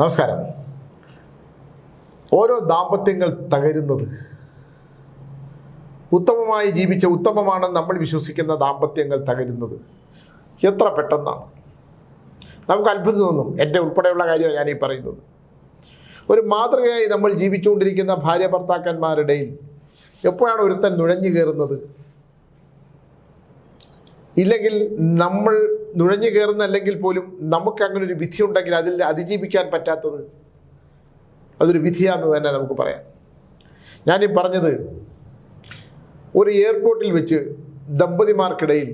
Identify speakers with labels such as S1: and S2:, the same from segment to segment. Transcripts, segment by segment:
S1: നമസ്കാരം. ഓരോ ദാമ്പത്യങ്ങൾ തകരുന്നത് ഉത്തമമായി ജീവിച്ച ഉത്തമമാണ് നമ്മൾ വിശ്വസിക്കുന്ന ദാമ്പത്യങ്ങൾ തകരുന്നത് എത്ര പെട്ടെന്നാണ്. നമുക്ക് അത്ഭുതം തോന്നും എന്റെ ഉൾപ്പെടെയുള്ള കാര്യമാണ് ഞാനീ പറയുന്നത്. ഒരു മാതൃകയായി നമ്മൾ ജീവിച്ചുകൊണ്ടിരിക്കുന്ന ഭാര്യ ഭർത്താക്കന്മാരുടെയും എപ്പോഴാണ് ഒരുത്തൻ നുഴഞ്ഞു കയറുന്നത്? ഇല്ലെങ്കിൽ നമ്മൾ നുഴഞ്ഞു കയറുന്നല്ലെങ്കിൽ പോലും നമുക്ക് അങ്ങനെ ഒരു വിധി ഉണ്ടെങ്കിൽ അതിൽ അതിജീവിക്കാൻ പറ്റാത്തത് അതൊരു വിധിയാണെന്ന് തന്നെ നമുക്ക് പറയാം. ഞാനീ പറഞ്ഞത് ഒരു എയർപോർട്ടിൽ വെച്ച് ദമ്പതിമാർക്കിടയിൽ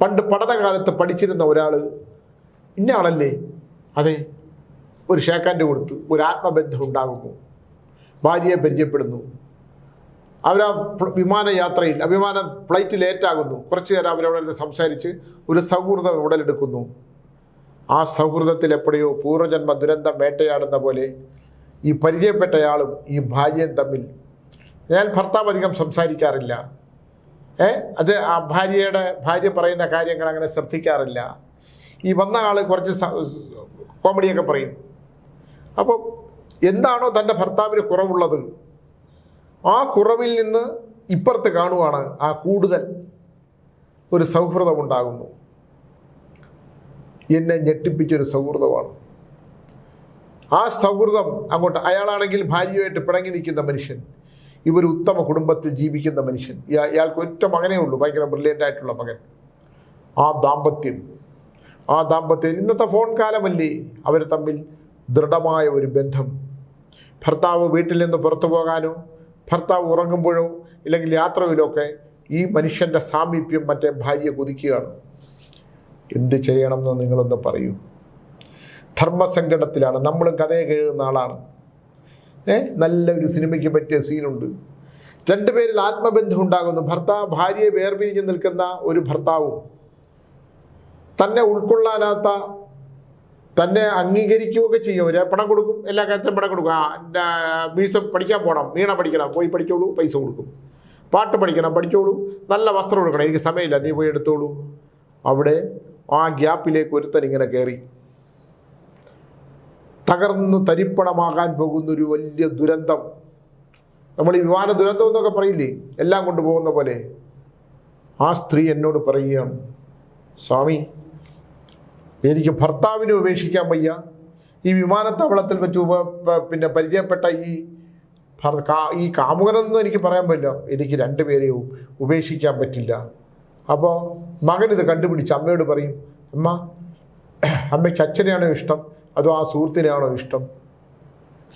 S1: പണ്ട് പഠനകാലത്ത് പഠിച്ചിരുന്ന ഒരാൾ ഇന്ന ആളല്ലേ അതെ ഒരു ഷേക്കാന്റെ കൊടുത്ത് ഒരു ആത്മബന്ധം ഉണ്ടാകുന്നു. ഭാര്യയെ പരിചയപ്പെടുന്നു. അവർ ആ വിമാനയാത്രയിൽ വിമാനം ഫ്ലൈറ്റ് ലേറ്റാകുന്നു. കുറച്ച് നേരം അവരവിടെ സംസാരിച്ച് ഒരു സൗഹൃദം ഉടലെടുക്കുന്നു. ആ സൗഹൃദത്തിൽ എപ്പോഴയോ പൂർവജന്മ ദുരന്തം വേട്ടയാടുന്ന പോലെ ഈ പരിചയപ്പെട്ടയാളും ഈ ഭാര്യയും തമ്മിൽ. ഞാൻ ഭർത്താവ് അധികം സംസാരിക്കാറില്ല. ഏ? അത് ആ ഭാര്യയുടെ ഭാര്യ പറയുന്ന കാര്യങ്ങൾ അങ്ങനെ ശ്രദ്ധിക്കാറില്ല. ഈ വന്ന ആൾ കുറച്ച് കോമഡിയൊക്കെ പറയും. അപ്പോൾ എന്താണോ തന്റെ ഭർത്താവിന് കുറവുള്ളത്? ആ കുറവിൽ നിന്ന് ഇപ്പുറത്ത് കാണുവാണ് ആ കൂടുതൽ ഒരു സൗഹൃദം ഉണ്ടാകുന്നു എന്നെ ഞെട്ടിപ്പിച്ചൊരു സൗഹൃദമാണ്. ആ സൗഹൃദം അങ്ങോട്ട് അയാളാണെങ്കിൽ ഭാര്യയുമായിട്ട് പിണങ്ങി നിൽക്കുന്ന മനുഷ്യൻ ഇവർ ഉത്തമ കുടുംബത്തിൽ ജീവിക്കുന്ന മനുഷ്യൻ. ഇയാൾക്ക് ഒറ്റ മകനേ ഉള്ളൂ ഭയങ്കര ബ്രില്യന്റ് ആയിട്ടുള്ള മകൻ. ആ ദാമ്പത്യം ആ ദാമ്പത്യം ഇന്നത്തെ ഫോൺ കാലമല്ലേ അവർ തമ്മിൽ ദൃഢമായ ഒരു ബന്ധം. ഭർത്താവ് വീട്ടിൽ നിന്ന് പുറത്തു പോകാനോ ഭർത്താവ് ഉറങ്ങുമ്പോഴോ ഇല്ലെങ്കിൽ യാത്രയിലോ ഒക്കെ ഈ മനുഷ്യന്റെ സാമീപ്യം മറ്റേ ഭാര്യയെ കൊതിക്കുകയാണ്. എന്ത് ചെയ്യണമെന്ന് നിങ്ങളൊന്ന് പറയൂ. ധർമ്മസങ്കടത്തിലാണ്. നമ്മൾ കഥയെ എഴുതുന്ന ആളാണ്. ഏ? നല്ലൊരു സിനിമയ്ക്ക് പറ്റിയ സീനുണ്ട്. രണ്ടുപേരിൽ ആത്മബന്ധം ഉണ്ടാകുന്നു. ഭർത്താവ് ഭാര്യയെ വേർപിരിഞ്ഞ് നിൽക്കുന്ന ഒരു ഭർത്താവും തന്നെ ഉൾക്കൊള്ളാനാത്ത തന്നെ അംഗീകരിക്കുകയൊക്കെ ചെയ്യും. പണം കൊടുക്കും എല്ലാ കാര്യത്തിലും പണം കൊടുക്കും. ആ മ്യൂസിയം പഠിക്കാൻ പോകണം വീണ പഠിക്കണം പോയി പഠിച്ചോളൂ പൈസ കൊടുക്കും. പാട്ട് പഠിക്കണം പഠിച്ചോളൂ നല്ല വസ്ത്രം കൊടുക്കണം എനിക്ക് സമയമില്ല നീ പോയി എടുത്തോളൂ. അവിടെ ആ ഗ്യാപ്പിലേക്ക് ഒരുത്തൻ ഇങ്ങനെ കയറി. തകർന്ന് തരിപ്പണമാകാൻ പോകുന്ന ഒരു വലിയ ദുരന്തം. നമ്മൾ ഈ വിമാന ദുരന്തം എന്നൊക്കെ പറയില്ലേ? എല്ലാം കൊണ്ടുപോകുന്ന പോലെ. ആ സ്ത്രീ എന്നോട് പറയുകയാണ് സ്വാമി എനിക്ക് ഭർത്താവിനെ ഉപേക്ഷിക്കാൻ വയ്യ. ഈ വിമാനത്താവളത്തിൽ വെച്ച് ഉപ പിന്നെ പരിചയപ്പെട്ട ഈ ഈ കാമുകനെന്ന് എനിക്ക് പറയാൻ പറ്റില്ല. എനിക്ക് രണ്ടുപേരെയും ഉപേക്ഷിക്കാൻ പറ്റില്ല. അപ്പോൾ മകൻ ഇത് കണ്ടുപിടിച്ച് അമ്മയോട് പറയും അമ്മ അമ്മയ്ക്ക് അച്ഛനെയാണോ ഇഷ്ടം? അതോ ആ സുഹൃത്തിനെയാണോ ഇഷ്ടം?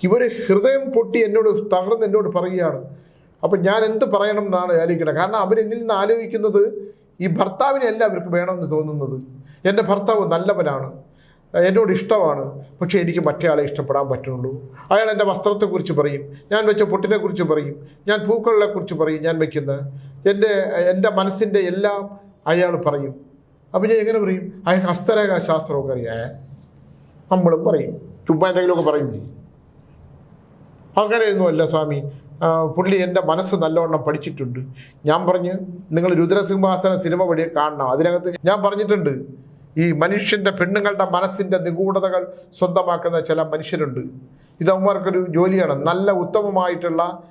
S1: ഇവർ ഹൃദയം പൊട്ടി എന്നോട് തകർന്ന് എന്നോട് പറയുകയാണ്. അപ്പം ഞാൻ എന്ത് പറയണം എന്നാണ് ആലോചിക്കണം കാരണം അവരെന്നിൽ നിന്ന് ആലോചിക്കുന്നത് ഈ ഭർത്താവിനെ അല്ല അവർക്ക് വേണമെന്ന് തോന്നുന്നത്. എന്റെ ഭർത്താവ് നല്ലവനാണ്. എന്നോട് ഇഷ്ടമാണ്. പക്ഷേ എനിക്ക് മറ്റേയാളെ ഇഷ്ടപ്പെടാൻ പറ്റുള്ളൂ അയാൾ എന്റെ വസ്ത്രത്തെക്കുറിച്ച് പറയും. ഞാൻ വെച്ച പൊട്ടിനെക്കുറിച്ച് പറയും. ഞാൻ പൂക്കളെ കുറിച്ച് പറയും. ഞാൻ വെക്കുന്ന എന്റെ എന്റെ മനസ്സിന്റെ എല്ലാം അയാൾ പറയും. അപ്പം ഞാൻ എങ്ങനെ പറയും? അയാൾ ഹസ്തരേഖ ശാസ്ത്രമൊക്കെ അറിയാ. നമ്മളും പറയും. ചുമ്മാ എന്തെങ്കിലുമൊക്കെ പറയും. ചെയ്യും അങ്ങനെയൊന്നുമല്ല സ്വാമി. പുള്ളി എന്റെ മനസ്സ് നല്ലവണ്ണം പഠിച്ചിട്ടുണ്ട്. ഞാൻ പറഞ്ഞ് നിങ്ങൾ രുദ്രസിംഹാസന സിനിമ വഴി കാണണം. അതിനകത്ത് ഞാൻ പറഞ്ഞിട്ടുണ്ട്. ഈ മനുഷ്യന്റെ പെണ്ണുങ്ങളുടെ മനസ്സിന്റെ നിഗൂഢതകൾ സ്വന്തമാക്കുന്ന ചില മനുഷ്യരുണ്ട്. ഇത് അവന്മാർക്കൊരു ജോലിയാണ്. നല്ല ഉത്തമമായിട്ടുള്ള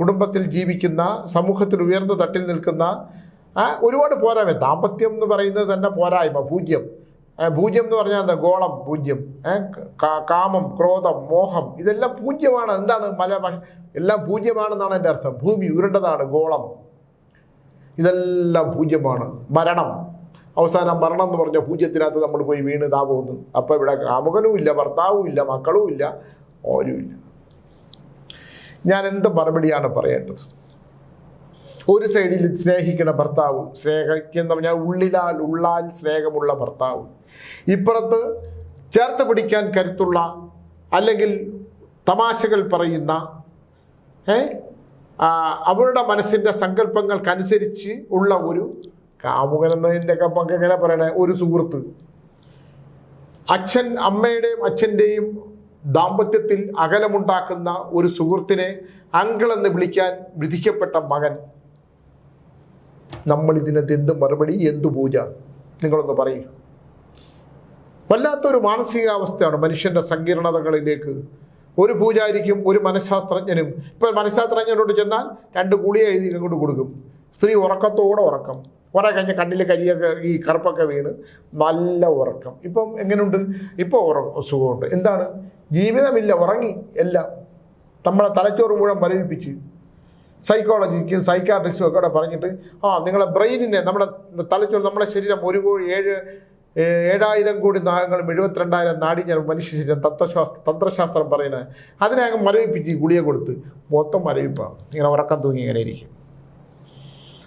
S1: കുടുംബത്തിൽ ജീവിക്കുന്ന സമൂഹത്തിൽ ഉയർന്ന തട്ടിൽ നിൽക്കുന്ന ഒരുപാട് പോരായ്മ. ദാമ്പത്യം എന്ന് പറയുന്നത് തന്നെ പോരായ്മ പൂജ്യം. പൂജ്യം എന്ന് പറഞ്ഞാൽ എന്താ? ഗോളം പൂജ്യം. കാമം ക്രോധം മോഹം ഇതെല്ലാം പൂജ്യമാണ്. എന്താണ്? മല എല്ലാം പൂജ്യമാണെന്നാണ് എന്റെ അർത്ഥം. ഭൂമി ഉരുണ്ടതാണ് ഗോളം. ഇതെല്ലാം പൂജ്യമാണ്. മരണം. അവസാനം മരണം എന്ന് പറഞ്ഞ പൂജ്യത്തിനകത്ത് നമ്മൾ പോയി വീണ് ഇതാ പോകുന്നു. അപ്പം ഇവിടെ കാമുകനും ഇല്ല ഭർത്താവും ഇല്ല മക്കളും ഇല്ല ഓരുമില്ല ഞാൻ എന്ത് മറുപടിയാണ് പറയേണ്ടത്? ഒരു സൈഡിൽ സ്നേഹിക്കുന്ന ഭർത്താവ് സ്നേഹിക്കുന്ന ഞാൻ ഉള്ളിലാൽ ഉള്ളാൽ സ്നേഹമുള്ള ഭർത്താവ്. ഇപ്പുറത്ത് ചേർത്ത് പിടിക്കാൻ കരുത്തുള്ള അല്ലെങ്കിൽ തമാശകൾ പറയുന്ന ഏ? അവരുടെ മനസ്സിന്റെ സങ്കല്പങ്ങൾക്കനുസരിച്ച് ഉള്ള ഒരു കാമുകൻ എന്നതിന്റെ ഒക്കെ എങ്ങനെ പറയണേ? ഒരു സുഹൃത്ത്. അച്ഛൻ അമ്മയുടെയും അച്ഛന്റെയും ദാമ്പത്യത്തിൽ അകലമുണ്ടാക്കുന്ന ഒരു സുഹൃത്തിനെ അങ്കിൾ എന്ന് വിളിക്കാൻ വിധിക്കപ്പെട്ട മകൻ. നമ്മൾ ഇതിനകത്ത് എന്ത് മറുപടി എന്ത് പൂജ? നിങ്ങളൊന്ന് പറയൂ. വല്ലാത്തൊരു മാനസികാവസ്ഥയാണ് മനുഷ്യന്റെ സങ്കീർണതകളിലേക്ക്. ഒരു പൂജാരിക്കും ഒരു മനഃശാസ്ത്രജ്ഞനും. ഇപ്പോൾ മനഃശാസ്ത്രജ്ഞനോട് ചെന്നാൽ രണ്ട് ഗുളിക എഴുതി അങ്ങോട്ട് കൊടുക്കും. സ്ത്രീ ഉറക്കത്തോടെ ഉറക്കം. കുറെ കഴിഞ്ഞ് കണ്ണിൽ കരിയൊക്കെ ഈ കറുപ്പൊക്കെ വീണ് നല്ല ഉറക്കം. ഇപ്പം എങ്ങനെയുണ്ട് ഇപ്പോൾ ഉറ സുഖമുണ്ട്. എന്താണ്? ജീവിതമില്ല ഉറങ്ങി എല്ലാം. നമ്മളെ തലച്ചോറ് മുഴുവൻ മരവിപ്പിച്ച് സൈക്കോളജിക്കും സൈക്കാട്രിസ്റ്റും ഒക്കെ കൂടെ പറഞ്ഞിട്ട് ആ നിങ്ങളെ ബ്രെയിനിനെ നമ്മുടെ തലച്ചോറ് നമ്മുടെ ശരീരം ഒരു കോടി ഏഴ് ഏഴായിരം കോടി നാഗങ്ങളും എഴുപത്തിരണ്ടായിരം നാടിഞ്ഞ മനുഷ്യ ശരീരം തത്വശാസ്ത്ര തന്ത്രശാസ്ത്രം പറയുന്നത്. അതിനെ അങ്ങ് മരവിപ്പിച്ച് ഗുളിയെ കൊടുത്ത് മൊത്തം മരവിപ്പാണ് ഇങ്ങനെ ഉറക്കം തൂങ്ങി ഇങ്ങനെ ഇരിക്കും.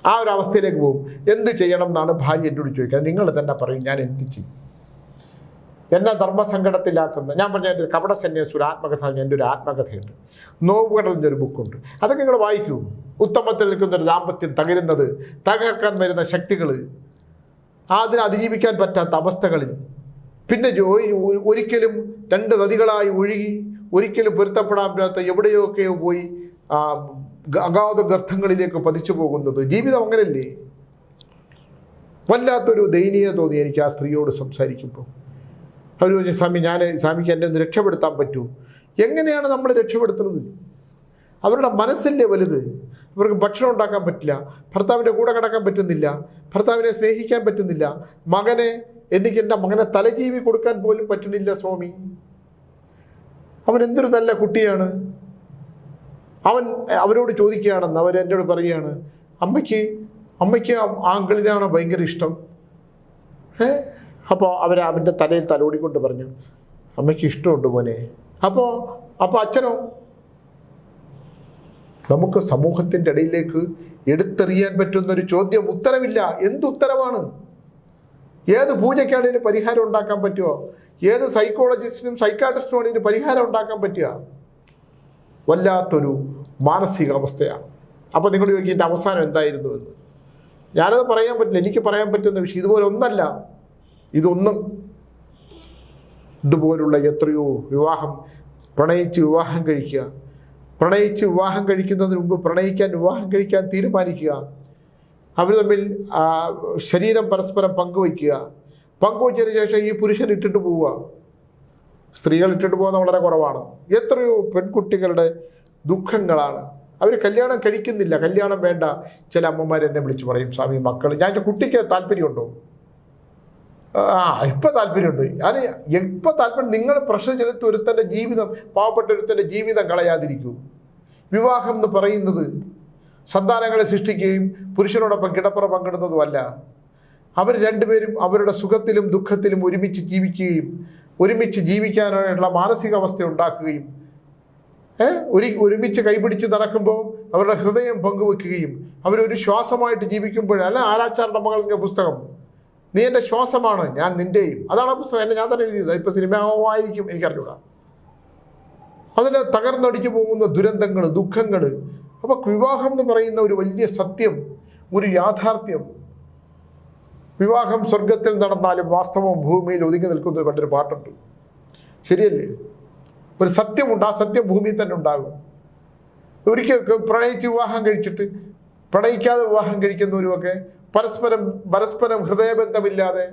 S1: ആ ഒരു അവസ്ഥയിലേക്ക് പോകും. എന്ത് ചെയ്യണം എന്നാണ് ഭാര്യ എന്നോട് ചോദിക്കുന്നത്. നിങ്ങൾ തന്നെ പറയും ഞാൻ എന്ത് ചെയ്യും? എന്നെ ധർമ്മസങ്കടത്തിലാക്കുന്ന ഞാൻ പറഞ്ഞ എന്റെ ഒരു കപട സന്യാസി ഒരു ആത്മകഥ എന്റെ ഒരു ആത്മകഥയുണ്ട്. നോവുകടലിന്റെ ഒരു ബുക്കുണ്ട്. അതൊക്കെ നിങ്ങൾ വായിക്കൂ. ഉത്തമത്തിൽ നിൽക്കുന്ന ഒരു ദാമ്പത്യം തകരുന്നത് തകർക്കാൻ വരുന്ന ശക്തികൾ അതിനെ അതിജീവിക്കാൻ പറ്റാത്ത അവസ്ഥകളിൽ. പിന്നെ ഒരിക്കലും രണ്ട് നദികളായി ഒഴുകി ഒരിക്കലും പൊരുത്തപ്പെടാൻ പറ്റാത്ത എവിടെയൊക്കെയോ പോയി അഗാധ ഗർത്ഥങ്ങളിലേക്ക് പതിച്ചു പോകുന്നത്. ജീവിതം അങ്ങനല്ലേ? വല്ലാത്തൊരു ദയനീയ തോന്നി എനിക്ക് ആ സ്ത്രീയോട് സംസാരിക്കുമ്പോൾ. അവർ പറഞ്ഞു സ്വാമി ഞാൻ സ്വാമിക്ക് എന്നെ ഒന്ന് രക്ഷപ്പെടുത്താൻ പറ്റൂ. എങ്ങനെയാണ് നമ്മൾ രക്ഷപ്പെടുത്തുന്നത്? അവരുടെ മനസ്സിന്റെ വലുത്. അവർക്ക് ഭക്ഷണം ഉണ്ടാക്കാൻ പറ്റില്ല. ഭർത്താവിന്റെ കൂടെ കിടക്കാൻ പറ്റുന്നില്ല. ഭർത്താവിനെ സ്നേഹിക്കാൻ പറ്റുന്നില്ല. മകനെ എനിക്ക് എന്റെ മകനെ തലജീവി കൊടുക്കാൻ പോലും പറ്റുന്നില്ല സ്വാമി. അവൻ എന്തൊരു നല്ല കുട്ടിയാണ്. അവൻ അവരോട് ചോദിക്കുകയാണെന്ന് അവർ എന്നോട് പറയുകയാണ് അമ്മയ്ക്ക് അമ്മയ്ക്ക് ആങ്കിളിനാണ് ഭയങ്കര ഇഷ്ടം? ഏ? അപ്പോൾ അവർ അവന്റെ തലയിൽ തലോടിക്കൊണ്ട് പറഞ്ഞു അമ്മയ്ക്ക് ഇഷ്ടമുണ്ട് മോനെ. അപ്പോൾ അപ്പോൾ അച്ഛനോ നമുക്ക് സമൂഹത്തിന്റെ ഇടയിലേക്ക് എടുത്തെറിയാൻ പറ്റുന്ന ഒരു ചോദ്യം ഉത്തരവില്ല എന്ത് ഉത്തരവാണ് ഏത് പൂജയ്ക്കാണ് ഇതിന് പരിഹാരം ഉണ്ടാക്കാൻ പറ്റുമോ ഏത് സൈക്കോളജിസ്റ്റിനും സൈക്കാട്രിസ്റ്റിനും ഇതിന് പരിഹാരം ഉണ്ടാക്കാൻ പറ്റുക? വല്ലാത്തൊരു മാനസികാവസ്ഥയാണ്. അപ്പോൾ നിങ്ങൾ ചോദിക്കും എന്റെ അവസാനം എന്തായിരുന്നു എന്ന്? ഞാനത് പറയാൻ പറ്റില്ല എനിക്ക് പറയാൻ പറ്റുന്ന വിഷയം ഇതുപോലെ ഒന്നല്ല. ഇതൊന്നും ഇതുപോലുള്ള എത്രയോ വിവാഹം പ്രണയിച്ച് വിവാഹം കഴിക്കുക പ്രണയിച്ച് വിവാഹം കഴിക്കുന്നതിന് മുമ്പ് പ്രണയിക്കാൻ വിവാഹം കഴിക്കാൻ തീരുമാനിക്കുക അവർ തമ്മിൽ ശരീരം പരസ്പരം പങ്കുവയ്ക്കുക പങ്കുവച്ചതിന് ശേഷം ഈ പുരുഷൻ ഇട്ടിട്ട് പോവുക സ്ത്രീകൾ ഇട്ടിട്ട് പോകുന്ന വളരെ കുറവാണ്. എത്രയോ പെൺകുട്ടികളുടെ ദുഃഖങ്ങളാണ്. അവർ കല്യാണം കഴിക്കുന്നില്ല. കല്യാണം വേണ്ട. ചില അമ്മമാർ എന്നെ വിളിച്ച് പറയും സ്വാമി മക്കൾ ഞാൻ എന്റെ കുട്ടിക്ക് താല്പര്യമുണ്ടോ? ആ ഇപ്പം താല്പര്യമുണ്ട്. ഞാൻ ഇപ്പം താല്പര്യം നിങ്ങൾ പ്രശ്നം ചെലുത്തി ഒരുത്തന്റെ ജീവിതം പാവപ്പെട്ട ഒരുത്തന്റെ ജീവിതം കളയാതിരിക്കൂ. വിവാഹം എന്ന് പറയുന്നത് സന്താനങ്ങളെ സൃഷ്ടിക്കുകയും പുരുഷനോടൊപ്പം കിടപ്പുറ പങ്കിടുന്നതുമല്ല. അവർ രണ്ടുപേരും അവരുടെ സുഖത്തിലും ദുഃഖത്തിലും ഒരുമിച്ച് ജീവിക്കുകയും ഒരുമിച്ച് ജീവിക്കാനായിട്ടുള്ള മാനസികാവസ്ഥ ഉണ്ടാക്കുകയും ഒരു ഒരുമിച്ച് കൈപിടിച്ച് നടക്കുമ്പോൾ അവരുടെ ഹൃദയം പങ്കുവെക്കുകയും അവരൊരു ശ്വാസമായിട്ട് ജീവിക്കുമ്പോൾ അല്ല ആരാച്ചാരുടെ മകളിന്റെ പുസ്തകം നീ എന്റെ ശ്വാസമാണ് ഞാൻ നിന്റെയും അതാണ് ആ പുസ്തകം എന്നെ ഞാൻ തന്നെ എഴുതിയത്. ഇപ്പോൾ സിനിമയായിരിക്കും എനിക്കറിഞ്ഞൂടാ. അതിൽ തകർന്നടിച്ചു പോകുന്ന ദുരന്തങ്ങൾ ദുഃഖങ്ങൾ അപ്പോൾ വിവാഹം എന്ന് പറയുന്ന ഒരു വലിയ സത്യം ഒരു യാഥാർത്ഥ്യം വിവാഹം സ്വർഗത്തിൽ നടന്നാലും വാസ്തവം ഭൂമിയിൽ ഒതുങ്ങി നിൽക്കുന്നത് കണ്ടൊരു പാട്ടുണ്ട്. ശരിയല്ലേ? ഒരു സത്യമുണ്ട് ആ സത്യം ഭൂമിയിൽ തന്നെ ഉണ്ടാകും. ഒരിക്കൽ പ്രണയിച്ച് വിവാഹം കഴിച്ചിട്ട് പ്രണയിക്കാതെ വിവാഹം കഴിക്കുന്നവരുമൊക്കെ പരസ്പരം പരസ്പരം ഹൃദയബന്ധമില്ലാതെ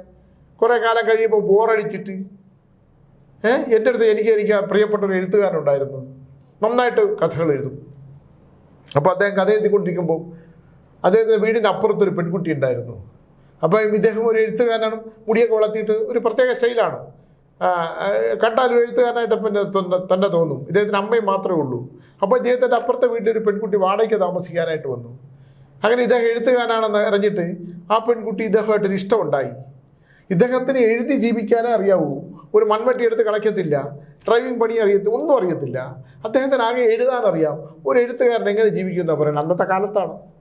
S1: കുറേ കാലം കഴിയുമ്പോൾ ബോറടിച്ചിട്ട് ഏഹ് എന്റെ അടുത്ത് എനിക്ക് എനിക്ക് പ്രിയപ്പെട്ട ഒരു എഴുത്തുകാരനുണ്ടായിരുന്നു. നന്നായിട്ട് കഥകൾ എഴുതും. അപ്പോൾ അദ്ദേഹം കഥ എഴുതിക്കൊണ്ടിരിക്കുമ്പോൾ അദ്ദേഹത്തിന്റെ വീടിന്റെ അപ്പുറത്തൊരു പെൺകുട്ടി ഉണ്ടായിരുന്നു. അപ്പോൾ ഇദ്ദേഹം ഒരു എഴുത്തുകാരനാണ്. മുടിയൊക്കെ വളർത്തിയിട്ട് ഒരു പ്രത്യേക സ്റ്റൈലാണ്. കണ്ടാൽ ഒരു എഴുത്തുകാരനായിട്ട് പിന്നെ തന്നെ- തന്നെ ഇദ്ദേഹത്തിന് അമ്മയും മാത്രമേ ഉള്ളൂ. അപ്പോൾ ഇദ്ദേഹത്തിന്റെ അപ്പുറത്തെ വീട്ടിൽ ഒരു പെൺകുട്ടി വാടകയ്ക്ക് താമസിക്കാനായിട്ട് വന്നു. അങ്ങനെ ഇദ്ദേഹം എഴുത്തുകാരനാണെന്ന് അറിഞ്ഞിട്ട് ആ പെൺകുട്ടി ഇദ്ദേഹമായിട്ട് ഒരു ഇഷ്ടമുണ്ടായി. ഇദ്ദേഹത്തിന് എഴുതി ജീവിക്കാനേ അറിയാവൂ. ഒരു മൺവെട്ടി എടുത്ത് കളയ്ക്കത്തില്ല. ഡ്രൈവിംഗ് പണി അറിയത്തില്ല ഒന്നും അറിയത്തില്ല. അദ്ദേഹത്തിന് ആകെ എഴുതാൻ അറിയാം ഒരു എഴുത്തുകാരൻ എങ്ങനെ ജീവിക്കുന്ന പറയുന്നത്. അന്നത്തെ കാലത്താണ്.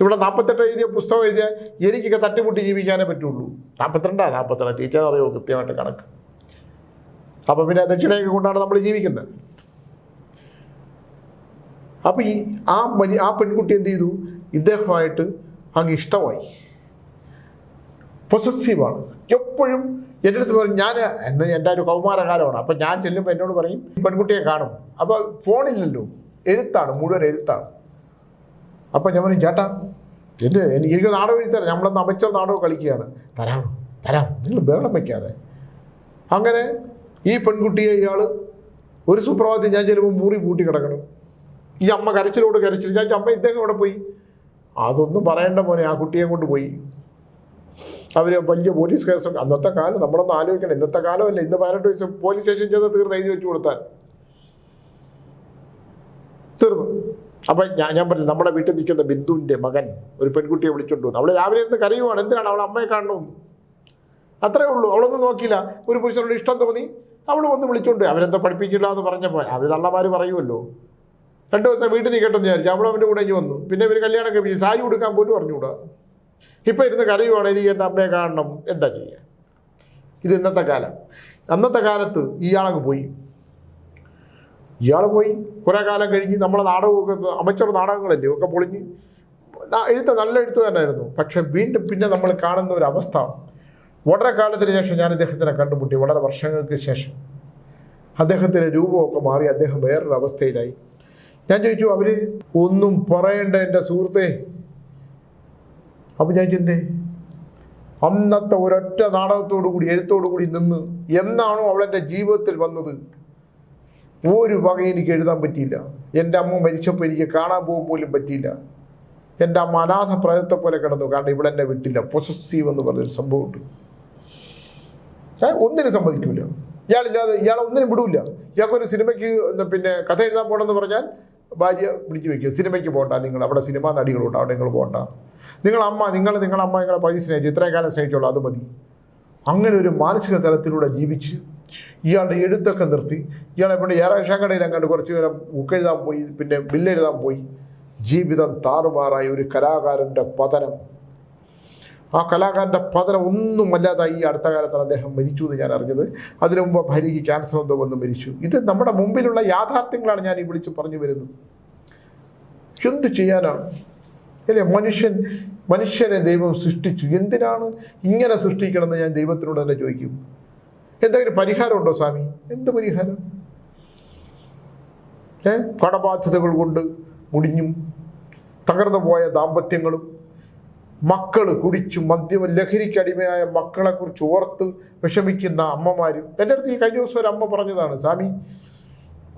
S1: ഇവിടെ നാൽപ്പത്തെട്ട് എഴുതിയ പുസ്തകം എഴുതിയ എനിക്കൊക്കെ തട്ടിമുട്ടി ജീവിക്കാനേ പറ്റുള്ളൂ. നാൽപ്പത്തിരണ്ടാ നാൽപ്പത്തിരണ്ട് ടീച്ചർ അറിയോ? കൃത്യമായിട്ട് കണക്ക്. അപ്പം പിന്നെ ദക്ഷിണയൊക്കെ കൊണ്ടാണ് നമ്മൾ ജീവിക്കുന്നത്. അപ്പോൾ ഈ ആ മനി ആ പെൺകുട്ടി എന്ത് ചെയ്തു? ഇദ്ദേഹമായിട്ട് അങ്ങ് ഇഷ്ടമായി. പൊസസീവാണ് എപ്പോഴും എന്റെ അടുത്ത് പറയും ഞാൻ എന്ന് എന്റെ ഒരു കൗമാരകാലമാണ്. അപ്പം ഞാൻ ചെല്ലുമ്പോൾ എന്നോട് പറയും പെൺകുട്ടിയെ കാണും. അപ്പോൾ ഫോണില്ലല്ലോ എഴുത്താണ്. മുഴുവൻ എഴുത്താണ്. അപ്പം ഞാൻ പറയും ചേട്ടാ എന്ത്? എനിക്ക് നാടകം എഴുതി തരാം. നമ്മളൊന്ന് അമച്ച നാടകം കളിക്കുകയാണ്. തരാം തരാം. നിങ്ങൾ ബഹളം വയ്ക്കാതെ അങ്ങനെ ഈ പെൺകുട്ടിയെ ഇയാൾ ഒരു സുപ്രഭാതത്തിൽ ഞാൻ ചിലപ്പോൾ മൂറി പൂട്ടി കിടക്കണം. ഈ അമ്മ കരച്ചിലോട് കരച്ചിൽ. ഞാൻ അമ്മ ഇദ്ദേഹം ഇവിടെ പോയി. അതൊന്നും പറയേണ്ട മോനെ ആ കുട്ടിയെ കൊണ്ട് പോയി. അവർ വലിയ പോലീസ് കേസ് അന്നത്തെ കാലം നമ്മളൊന്ന് ആലോചിക്കണം. ഇന്നത്തെ കാലമല്ല. ഇന്ന് പതിനെട്ട് വയസ്സ് പോലീസ് സ്റ്റേഷൻ ചെന്ന് തീർന്ന്. എഴുതി വെച്ച് കൊടുത്താൽ തീർന്നു. അപ്പം ഞാൻ ഞാൻ പറഞ്ഞു നമ്മുടെ വീട്ടിൽ നിൽക്കുന്ന ബിന്ദുവിന്റെ മകൻ ഒരു പെൺകുട്ടിയെ വിളിച്ചോണ്ട് അവൾ രാവിലെ ഇരുന്ന് കരയുവാണ്. എന്തിനാണ് അവൾ അമ്മയെ കാണണം? അത്രേ ഉള്ളൂ. അവളൊന്നും നോക്കിയില്ല. ഒരു പുരുഷനോട് ഇഷ്ടം തോന്നി. അവൾ വന്ന് വിളിച്ചോണ്ട് അവരെന്താ പഠിപ്പിക്കില്ല എന്ന് പറഞ്ഞപ്പോൾ അവർ തള്ളമാർ പറയുമല്ലോ രണ്ടു ദിവസം വീട്ടിൽ നിൽക്കട്ടെന്ന് വിചാരിച്ചു. അവൾ കൂടെ ഇനി വന്നു. പിന്നെ ഇവർ കല്യാണം കഴിപ്പിച്ചു സാരി കൊടുക്കാൻ പോലും പറഞ്ഞുകൂടാ ഇപ്പം ഇരുന്ന് കരയുവാണ്. എനിക്ക് എന്റെ അമ്മയെ കാണണം. എന്താ ചെയ്യുക ഇത് ഇന്നത്തെ കാലം. അന്നത്തെ കാലത്ത് ഇയാളങ്ങ് പോയി. ഇയാൾ പോയി കുറേ കാലം കഴിഞ്ഞ് നമ്മളെ നാടകമൊക്കെ അമച്ചർ നാടകങ്ങളല്ലേ ഒക്കെ പൊളിഞ്ഞ് എഴുത്ത് നല്ല തന്നെയായിരുന്നു പക്ഷെ വീണ്ടും പിന്നെ നമ്മൾ കാണുന്ന ഒരു അവസ്ഥ. വളരെ കാലത്തിന് ശേഷം ഞാൻ ഇദ്ദേഹത്തിനെ കണ്ടുമുട്ടി. വളരെ വർഷങ്ങൾക്ക് ശേഷം അദ്ദേഹത്തിന്റെ രൂപമൊക്കെ മാറി അദ്ദേഹം വേറൊരു അവസ്ഥയിലായി. ഞാൻ ചോദിച്ചു അവർ ഒന്നും പറയേണ്ട എന്റെ സുഹൃത്തെ. അപ്പം ഞാൻ ചിന്തേ അന്നത്തെ ഒരൊറ്റ നാടകത്തോടു കൂടി എഴുത്തോടു കൂടി നിന്ന് എന്നാണോ അവളെന്റെ ജീവിതത്തിൽ വന്നത്? ഒരു വക എനിക്ക് എഴുതാൻ പറ്റിയില്ല. എന്റെ അമ്മ മരിച്ചപ്പോൾ എനിക്ക് കാണാൻ പോകും പോലും പറ്റിയില്ല. എന്റെ അമ്മ അനാഥ പ്രയത്തെ പോലെ കിടന്നു. കാരണം ഇവിടെ എന്നെ വിട്ടില്ല. പൊസസീവ് എന്ന് പറഞ്ഞൊരു സംഭവമുണ്ട്. ഒന്നിനും സമ്മതിക്കൂല. ഇയാളില്ലാതെ ഇയാളെ ഒന്നിനും വിടൂല. ഇയാൾക്കൊരു സിനിമയ്ക്ക് പിന്നെ കഥ എഴുതാൻ പോകണമെന്ന് പറഞ്ഞാൽ ഭാര്യ പിടിച്ചു വെക്കും. സിനിമയ്ക്ക് പോകണ്ട നിങ്ങൾ. അവിടെ സിനിമാ നടികളുണ്ട്. അവിടെ നിങ്ങൾ പോകണ്ട. നിങ്ങൾ അമ്മ നിങ്ങൾ നിങ്ങളമ്മ നിങ്ങളെ പൈസ സ്നേഹിച്ചു. ഇത്രയും കാലം സ്നേഹിച്ചോളൂ. അത് മതി. അങ്ങനെ ഒരു മാനസിക തലത്തിലൂടെ ജീവിച്ച് ഇയാളുടെ എഴുത്തൊക്കെ നിർത്തി. ഇയാളെ പിന്നെ ഏറാശാങ്കടയിൽ അങ്ങോട്ട് കുറച്ച് നേരം ബുക്കെഴുതാൻ പോയി പിന്നെ ബില്ലെഴുതാൻ പോയി. ജീവിതം താറുമാറായി ഒരു കലാകാരന്റെ പതനം. ആ കലാകാരന്റെ പതനം ഒന്നും അല്ലാതായി ഈ അടുത്ത കാലത്താണ് അദ്ദേഹം മരിച്ചു എന്ന് ഞാൻ അറിഞ്ഞത്. അതിനു മുമ്പ് ഭാര്യയ്ക്ക് ക്യാൻസർ എന്തോ വന്ന് മരിച്ചു. ഇത് നമ്മുടെ മുമ്പിലുള്ള യാഥാർത്ഥ്യങ്ങളാണ് ഞാൻ ഈ വിളിച്ച് പറഞ്ഞു വരുന്നത്. എന്ത് ചെയ്യാനാണ്? അല്ലേ മനുഷ്യൻ മനുഷ്യനെ ദൈവം സൃഷ്ടിച്ചു. എന്തിനാണ് ഇങ്ങനെ സൃഷ്ടിക്കണമെന്ന് ഞാൻ ദൈവത്തിനോട് തന്നെ ചോദിക്കും. എന്തെങ്കിലും പരിഹാരമുണ്ടോ സ്വാമി? എന്ത് പരിഹാരം? ഏ? കടബാധ്യതകൾ കൊണ്ട് മുടിഞ്ഞും തകർന്നു പോയ ദാമ്പത്യങ്ങളും മക്കൾ കുടിച്ചു മദ്യം ലഹരിക്ക് അടിമയായ മക്കളെക്കുറിച്ച് ഓർത്ത് വിഷമിക്കുന്ന അമ്മമാരും. എന്റെ അടുത്ത് ഈ കഴിഞ്ഞ ദിവസം ഒരു അമ്മ പറഞ്ഞതാണ് സ്വാമി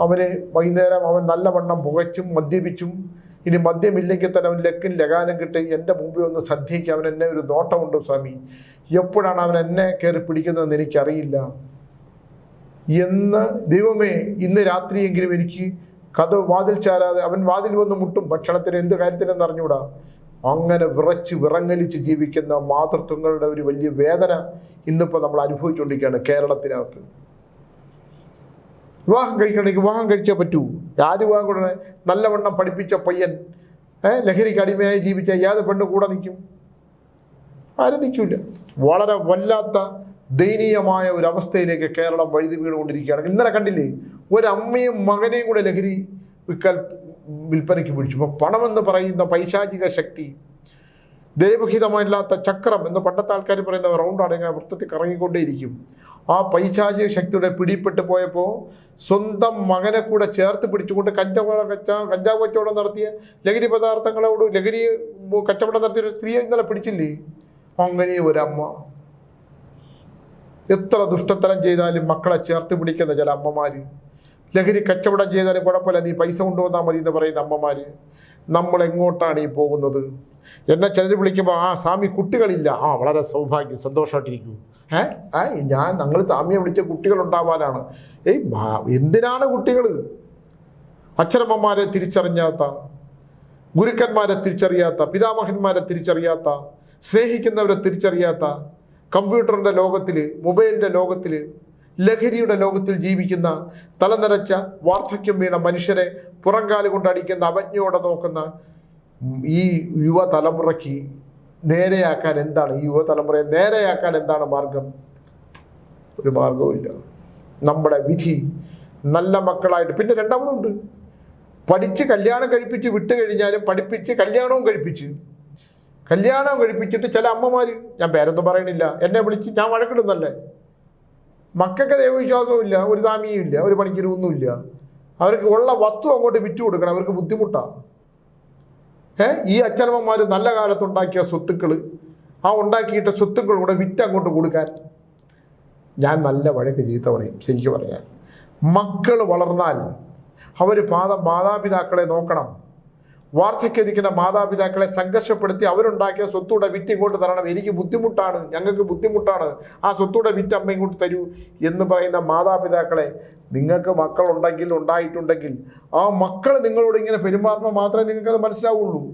S1: അവനെ വൈകുന്നേരം അവൻ നല്ലവണ്ണം പുകച്ചും മദ്യപിച്ചും ഇനി മദ്യമില്ലെങ്കിൽ തന്നെ അവൻ ലക്കിൻ ലഗാനം കിട്ടി. എന്റെ മുമ്പിൽ ഒന്ന് സദ്യയ്ക്ക് അവൻ എന്നെ ഒരു നോട്ടമുണ്ട് സ്വാമി. എപ്പോഴാണ് അവൻ എന്നെ കയറി പിടിക്കുന്നതെന്ന് എനിക്കറിയില്ല. എന്ന് ദൈവമേ ഇന്ന് രാത്രിയെങ്കിലും എനിക്ക് കഥ വാതിൽ ചാരാതെ അവൻ വാതിൽ വന്ന് മുട്ടും ഭക്ഷണത്തിന് എന്ത് കാര്യത്തിനെന്ന് അറിഞ്ഞുകൂടാ? അങ്ങനെ വിറച്ച് വിറങ്ങലിച്ച് ജീവിക്കുന്ന മാതൃത്വങ്ങളുടെ ഒരു വലിയ വേദന ഇന്നിപ്പോൾ നമ്മൾ അനുഭവിച്ചുകൊണ്ടിരിക്കുകയാണ് കേരളത്തിനകത്ത്. വിവാഹം കഴിക്കണമെങ്കിൽ വിവാഹം കഴിച്ചേ പറ്റൂ. ആര് വിവാഹം കൂടെ നല്ലവണ്ണം പഠിപ്പിച്ച പയ്യൻ ലഹരിക്ക് അടിമയായി ജീവിച്ച ഏത് പെണ്ണ് കൂടെ നിൽക്കും? ആരും നിൽക്കില്ല വളരെ വല്ലാത്ത ദയനീയമായ ഒരു അവസ്ഥയിലേക്ക് കേരളം വഴുതി വീണുകൊണ്ടിരിക്കുകയാണ് ഇന്നലെ കണ്ടില്ലേ ഒരമ്മയും മകനെയും കൂടെ ലഹരി വിൽക്കാൻ വിൽപ്പനയ്ക്ക് പിടിച്ചു. അപ്പോൾ പണമെന്ന് പറയുന്ന പൈശാചിക ശക്തി ദൈവഹിതമല്ലാത്ത ചക്രം എന്ന് പണ്ടത്തെ ആൾക്കാർ പറയുന്ന റൗണ്ടാണ് ഇങ്ങനെ വൃത്തത്തിൽ കറങ്ങിക്കൊണ്ടേയിരിക്കും. ആ പൈശാചിക ശക്തിയുടെ പിടിപ്പെട്ടു പോയപ്പോൾ സ്വന്തം മകനെ കൂടെ ചേർത്ത് പിടിച്ചുകൊണ്ട് കഞ്ചാവ് കഞ്ചാവ് കച്ചവടം നടത്തിയ ലഹരി പദാർത്ഥങ്ങളോട് ലഹരി കച്ചവടം നടത്തിയ ഒരു സ്ത്രീയെ ഇന്നലെ പിടിച്ചില്ലേ? അങ്ങനെ ഒരമ്മ. എത്ര ദുഷ്ടത്തരം ചെയ്താലും മക്കളെ ചേർത്ത് പിടിക്കുന്ന ചില അമ്മമാർ ലഹരി കച്ചവടം ചെയ്താലും കുഴപ്പമില്ല നീ പൈസ കൊണ്ടുവന്നാൽ മതി എന്ന് പറയുന്ന അമ്മമാർ നമ്മൾ എങ്ങോട്ടാണ് ഈ പോകുന്നത്? എന്നെ ചിലർ വിളിക്കുമ്പോൾ ആ സ്വാമി കുട്ടികളില്ല. ആ വളരെ സൗഭാഗ്യം സന്തോഷമായിട്ടിരിക്കൂ. ഏ? ആ ഞാൻ ഞങ്ങൾ സ്വാമിയെ വിളിച്ച കുട്ടികളുണ്ടാവാനാണ്. ഏയ് എന്തിനാണ് കുട്ടികൾ അച്ഛനമ്മമാരെ തിരിച്ചറിഞ്ഞാത്ത ഗുരുക്കന്മാരെ തിരിച്ചറിയാത്ത പിതാമഹന്മാരെ തിരിച്ചറിയാത്ത സ്നേഹിക്കുന്നവരെ തിരിച്ചറിയാത്ത കമ്പ്യൂട്ടറിന്റെ ലോകത്തിൽ മൊബൈലിന്റെ ലോകത്തിൽ ലഹരിയുടെ ലോകത്തിൽ ജീവിക്കുന്ന തലനിരച്ച വാർദ്ധക്യം വീണ മനുഷ്യരെ പുറംകാൽ കൊണ്ട് അടിക്കുന്ന അവജ്ഞയോടെ നോക്കുന്ന ഈ യുവതലമുറയ്ക്ക് നേരെയാക്കാൻ എന്താണ്? ഈ യുവതലമുറയെ നേരെയാക്കാൻ എന്താണ് മാർഗം? ഒരു മാർഗവുമില്ല. നമ്മുടെ വിധി നല്ല മക്കളായിട്ട്. പിന്നെ രണ്ടാമതുണ്ട്. പഠിച്ച് കല്യാണം കഴിപ്പിച്ച് വിട്ടുകഴിഞ്ഞാലും പഠിപ്പിച്ച് കല്യാണവും കഴിപ്പിച്ച് കല്യാണം കഴിപ്പിച്ചിട്ട് ചില അമ്മമാർ ഞാൻ പേരൊന്നും പറയണില്ല എന്നെ വിളിച്ച് ഞാൻ വഴക്കിടുന്നല്ലേ? മക്കൾക്ക് ദൈവവിശ്വാസവും ഇല്ല ഒരു താമിയും ഇല്ല ഒരു പണിക്കൊരു ഒന്നുമില്ല. അവർക്ക് ഉള്ള വസ്തു അങ്ങോട്ട് വിറ്റു കൊടുക്കണം അവർക്ക് ബുദ്ധിമുട്ടാണ് ഏ? ഈ അച്ഛനമ്മമാർ നല്ല കാലത്തുണ്ടാക്കിയ സ്വത്തുക്കൾ ആ ഉണ്ടാക്കിയിട്ട സ്വത്തുക്കൾ കൂടെ വിറ്റ് അങ്ങോട്ട് കൊടുക്കാൻ ഞാൻ നല്ല വഴക്ക് ചീത്ത പറയും ശരിക്കും പറഞ്ഞാൽ. മക്കൾ വളർന്നാൽ അവർ പാത മാതാപിതാക്കളെ നോക്കണം. വാർദ്ധക്യതിക്കുന്ന മാതാപിതാക്കളെ സംഘർഷപ്പെടുത്തി അവരുണ്ടാക്കിയ സ്വത്തൂടെ വിറ്റ് ഇങ്ങോട്ട് തരണം. എനിക്ക് ബുദ്ധിമുട്ടാണ്. ഞങ്ങൾക്ക് ബുദ്ധിമുട്ടാണ്. ആ സ്വത്തൂടെ വിറ്റ് അമ്മ ഇങ്ങോട്ട് തരൂ എന്ന് പറയുന്ന മാതാപിതാക്കളെ നിങ്ങൾക്ക് മക്കളുണ്ടെങ്കിൽ ഉണ്ടായിട്ടുണ്ടെങ്കിൽ ആ മക്കൾ നിങ്ങളോട് ഇങ്ങനെ പെരുമാറുമ്പോൾ മാത്രമേ നിങ്ങൾക്കത് മനസ്സിലാവുള്ളൂ.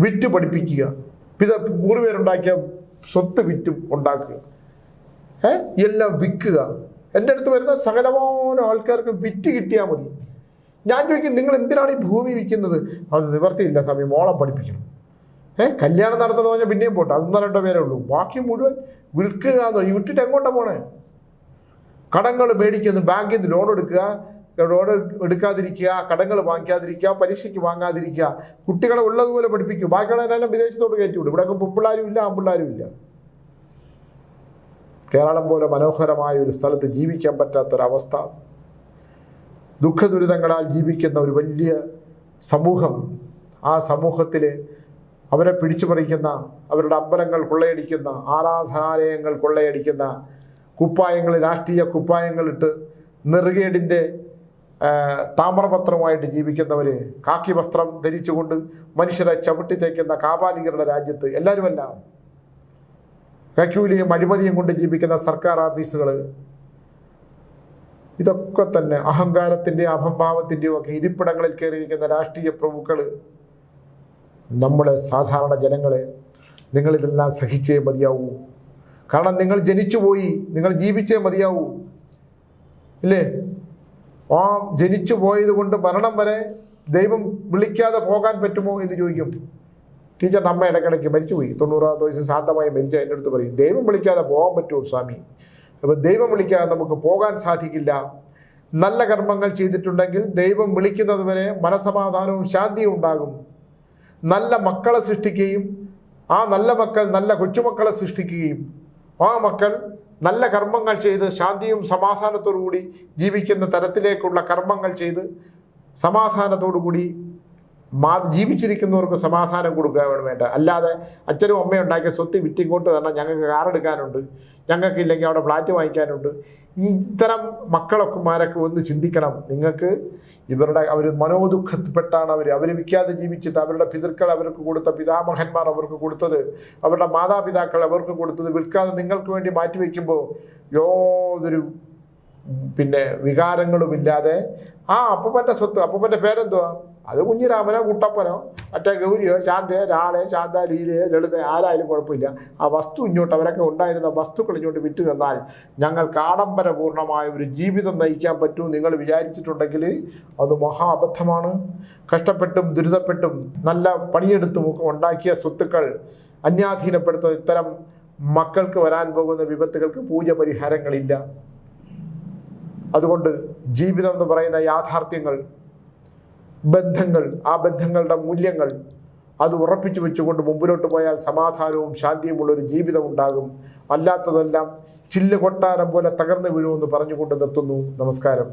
S1: വിറ്റ് പഠിപ്പിക്കുക. പിത പൂർവരുണ്ടാക്കിയ സ്വത്ത് വിറ്റ് ഉണ്ടാക്കുക. ഏ? എല്ലാം വിൽക്കുക. എന്റെ അടുത്ത് വരുന്ന സകലമാന ആൾക്കാർക്ക് വിറ്റ് കിട്ടിയാൽ മതി. ഞാൻ ചോദിക്കും നിങ്ങൾ എന്തിനാണ് ഈ ഭൂമി വിൽക്കുന്നത്? അത് നിവർത്തിയില്ല സമയം മോളം പഠിപ്പിക്കണം. ഏഹ് കല്യാണം നടത്തണമെന്ന് പറഞ്ഞാൽ പിന്നെയും പോട്ടെ അതൊന്നും രണ്ടോ പേരേ ഉള്ളൂ. ബാക്കി മുഴുവൻ വിൽക്കുക എന്ന് പറയും. വിട്ടിട്ട് എങ്ങോട്ടാണ് പോണേ? കടങ്ങൾ മേടിക്കുന്നു ബാങ്കിൽ നിന്ന് ലോൺ എടുക്കുക ലോൺ എടുക്കാതിരിക്കുക കടങ്ങൾ വാങ്ങിക്കാതിരിക്കുക പലിശയ്ക്ക് വാങ്ങാതിരിക്കുക. കുട്ടികളെ ഉള്ളതുപോലെ പഠിപ്പിക്കും. ബാക്കിയുള്ളവരെല്ലാം വിദേശത്തോട്ട് കയറ്റി വിടും ഇവിടെ പെൺപിള്ളാരും ഇല്ല ആമ്പിള്ളാരും ഇല്ല. കേരളം പോലെ മനോഹരമായ ഒരു സ്ഥലത്ത് ജീവിക്കാൻ പറ്റാത്തൊരവസ്ഥ. ദുഃഖ ദുരിതങ്ങളാൽ ജീവിക്കുന്ന ഒരു വലിയ സമൂഹം ആ സമൂഹത്തിലെ അവരെ പിടിച്ചുപറിക്കുന്ന അവരുടെ അമ്പലങ്ങൾ കൊള്ളയടിക്കുന്ന ആരാധനാലയങ്ങൾ കൊള്ളയടിക്കുന്ന കുപ്പായങ്ങൾ രാഷ്ട്രീയ കുപ്പായങ്ങളിട്ട് നെറുകേടിന്റെ താമ്രപത്രമായിട്ട് ജീവിക്കുന്നവർ കാക്കി വസ്ത്രം ധരിച്ചുകൊണ്ട് മനുഷ്യരെ ചവിട്ടി തേക്കുന്ന കാപാലികരുടെ രാജ്യത്ത് എല്ലാവരുമല്ല കക്കൂലിയും അഴിമതിയും കൊണ്ട് ജീവിക്കുന്ന സർക്കാർ ഓഫീസുകൾ ഇതൊക്കെ തന്നെ അഹങ്കാരത്തിന്റെയും അഹംഭാവത്തിന്റെയും ഒക്കെ ഇരിപ്പിടങ്ങളിൽ കയറിയിരിക്കുന്ന രാഷ്ട്രീയ പ്രമുഖർ നമ്മളെ സാധാരണ ജനങ്ങളെ നിങ്ങളിതെല്ലാം സഹിച്ചേ മതിയാവൂ. കാരണം നിങ്ങൾ ജനിച്ചുപോയി നിങ്ങൾ ജീവിച്ചേ മതിയാവൂ. ഇല്ലേ? ആ ജനിച്ചു പോയത് കൊണ്ട് മരണം വരെ ദൈവം വിളിക്കാതെ പോകാൻ പറ്റുമോ എന്ന് ചോദിക്കും. ടീച്ചറിന്റെ അമ്മ ഇടയ്ക്കിടയ്ക്ക് മരിച്ചുപോയി. തൊണ്ണൂറാമത്തെ വയസ്സിൽ ശാന്തമായി മരിച്ച എന്റെ അടുത്ത് പറയും ദൈവം വിളിക്കാതെ പോകാൻ പറ്റുമോ സ്വാമി? അപ്പം ദൈവം വിളിക്കാതെ നമുക്ക് പോകാൻ സാധിക്കില്ല. നല്ല കർമ്മങ്ങൾ ചെയ്തിട്ടുണ്ടെങ്കിൽ ദൈവം വിളിക്കുന്നത് വരെ മനസമാധാനവും ശാന്തിയും ഉണ്ടാകും. നല്ല മക്കളെ സൃഷ്ടിക്കുകയും ആ നല്ല മക്കൾ നല്ല കൊച്ചുമക്കളെ സൃഷ്ടിക്കുകയും ആ മക്കൾ നല്ല കർമ്മങ്ങൾ ചെയ്ത് ശാന്തിയും സമാധാനത്തോടു കൂടി ജീവിക്കുന്ന തരത്തിലേക്കുള്ള കർമ്മങ്ങൾ ചെയ്ത് സമാധാനത്തോടു കൂടി മാ ജീവിച്ചിരിക്കുന്നവർക്ക് സമാധാനം കൊടുക്കുകയാണ് വേണ്ട അല്ലാതെ അച്ഛനും അമ്മയും ഉണ്ടാക്കിയ സ്വത്ത് വിറ്റിങ്ങോട്ട് തന്നെ ഞങ്ങൾക്ക് കാർ എടുക്കാനുണ്ട്. ഞങ്ങൾക്ക് ഇല്ലെങ്കിൽ അവിടെ ഫ്ലാറ്റ് വാങ്ങിക്കാനുണ്ട്. ഇത്തരം മക്കളൊക്കെമാരൊക്കെ ഒന്ന് ചിന്തിക്കണം. നിങ്ങൾക്ക് ഇവരുടെ അവർ മനോദുഖത്തിൽപ്പെട്ടാണ് അവർ വിൽക്കാതെ ജീവിച്ചിട്ട് അവരുടെ പിതൃക്കൾ അവർക്ക് കൊടുത്ത പിതാമഹന്മാർ അവർക്ക് കൊടുത്തത് അവരുടെ മാതാപിതാക്കൾ അവർക്ക് കൊടുത്തത് വിൽക്കാതെ നിങ്ങൾക്ക് വേണ്ടി മാറ്റിവെക്കുമ്പോൾ യാതൊരു പിന്നെ വികാരങ്ങളുമില്ലാതെ ആ അപ്പൂപ്പന്റെ സ്വത്ത് അപ്പൂപ്പന്റെ പേരെന്തുവാ? അത് കുഞ്ഞിരാമനോ കുട്ടപ്പനോ? മറ്റേ ഗൗരിയോ? ശാന്തയോ രാളെ ശാന്ത ലീലയോ ലളിത ആരായാലും കുഴപ്പമില്ല. ആ വസ്തു ഇങ്ങോട്ട് അവരൊക്കെ ഉണ്ടായിരുന്ന വസ്തുക്കൾ ഇങ്ങോട്ട് വിറ്റ് തന്നാൽ ഞങ്ങൾക്ക് ആഡംബരപൂർണമായ ഒരു ജീവിതം നയിക്കാൻ പറ്റൂ നിങ്ങൾ വിചാരിച്ചിട്ടുണ്ടെങ്കിൽ അത് മഹാ അബദ്ധമാണ് കഷ്ടപ്പെട്ടും ദുരിതപ്പെട്ടും നല്ല പണിയെടുത്തും ഉണ്ടാക്കിയ സ്വത്തുക്കൾ അന്യാധീനപ്പെടുത്തുന്ന ഇത്തരം മക്കൾക്ക് വരാൻ പോകുന്ന വിപത്തുകൾക്ക് പൂജ പരിഹാരങ്ങളില്ല അതുകൊണ്ട് ജീവിതം എന്ന് പറയുന്ന യാഥാർത്ഥ്യങ്ങൾ ബന്ധങ്ങൾ ആ ബന്ധങ്ങളുടെ മൂല്യങ്ങൾ അത് ഉറപ്പിച്ചു വെച്ചുകൊണ്ട് മുമ്പിലോട്ട് പോയാൽ സമാധാനവും ശാന്തിയുമുള്ള ഒരു ജീവിതം ഉണ്ടാകും. അല്ലാത്തതെല്ലാം ചില്ല് കൊട്ടാരം പോലെ തകർന്നു വീഴുമെന്ന് പറഞ്ഞുകൊണ്ട് നിർത്തുന്നു. നമസ്കാരം.